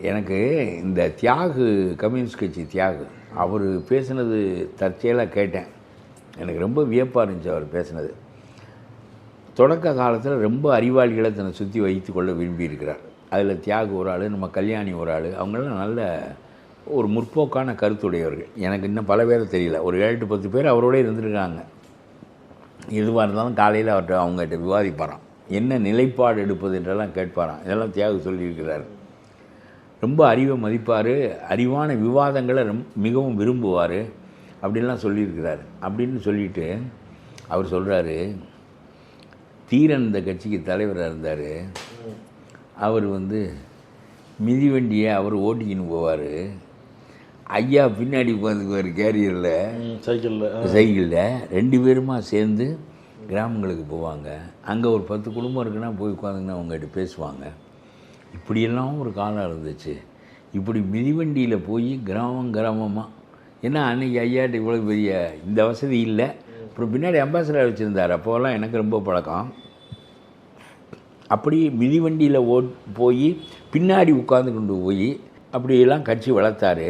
எனக்கு இந்த தியாகு கம்யூனிஸ்ட் கட்சி தியாகு அவர் பேசினது தற்செயலாக கேட்டேன். எனக்கு ரொம்ப வியப்பாக இருந்துச்சு அவர் பேசுனது. தொடக்க காலத்தில் ரொம்ப அறிவாளிகளை தன்னை சுற்றி வைத்து கொள்ள விரும்பியிருக்கிறார் அதில் தியாகு ஒரு ஆள் நம்ம கல்யாணி ஒரு ஆள் அவங்களாம் நல்ல ஒரு முற்போக்கான கருத்துடையவர்கள். எனக்கு இன்னும் பல பேரை தெரியல. ஒரு ஏழு பத்து பேர் அவரோட இருந்திருக்காங்க. எதுவாக இருந்தாலும் காலையில் அவர்கிட்ட அவங்ககிட்ட விவாதிப்பாராம். என்ன நிலைப்பாடு எடுப்பது என்றெல்லாம் கேட்பாராம். இதெல்லாம் தியாகு சொல்லியிருக்கிறார். ரொம்ப அறிவை மதிப்பார். அறிவான விவாதங்களை ரொம்ப மிகவும் விரும்புவார். அப்படின்லாம் சொல்லியிருக்கிறார். அப்படின்னு சொல்லிட்டு அவர் சொல்கிறாரு தீரன் இந்த கட்சிக்கு தலைவராக இருந்தார். அவர் வந்து மிதிவண்டியை அவர் ஓட்டிக்கின்னு போவார். ஐயா பின்னாடி உட்காந்துக்குவார் கேரியரில். சைக்கிளில். சைக்கிளில். ரெண்டு பேருமா சேர்ந்து கிராமங்களுக்கு போவாங்க. அங்கே ஒரு பத்து குடும்பம் இருக்குன்னா போய் உட்காந்துங்கன்னா அவங்ககிட்ட பேசுவாங்க. இப்படியெல்லாம் ஒரு காலம் இருந்துச்சு. இப்படி மிதிவண்டியில் போய் கிராமம் கிராமமாக ஏன்னா அன்னைக்கு ஐயாட்ட இவ்வளோ பெரிய இந்த வசதி இல்லை. அப்புறம் பின்னாடி அம்பாசடர் வச்சுருந்தார். அப்போல்லாம் எனக்கு ரொம்ப பழக்கம். அப்படி மிதிவண்டியில் ஓட் போய் பின்னாடி உட்காந்து கொண்டு போய் அப்படியெல்லாம் கட்சி வளர்த்தாரு.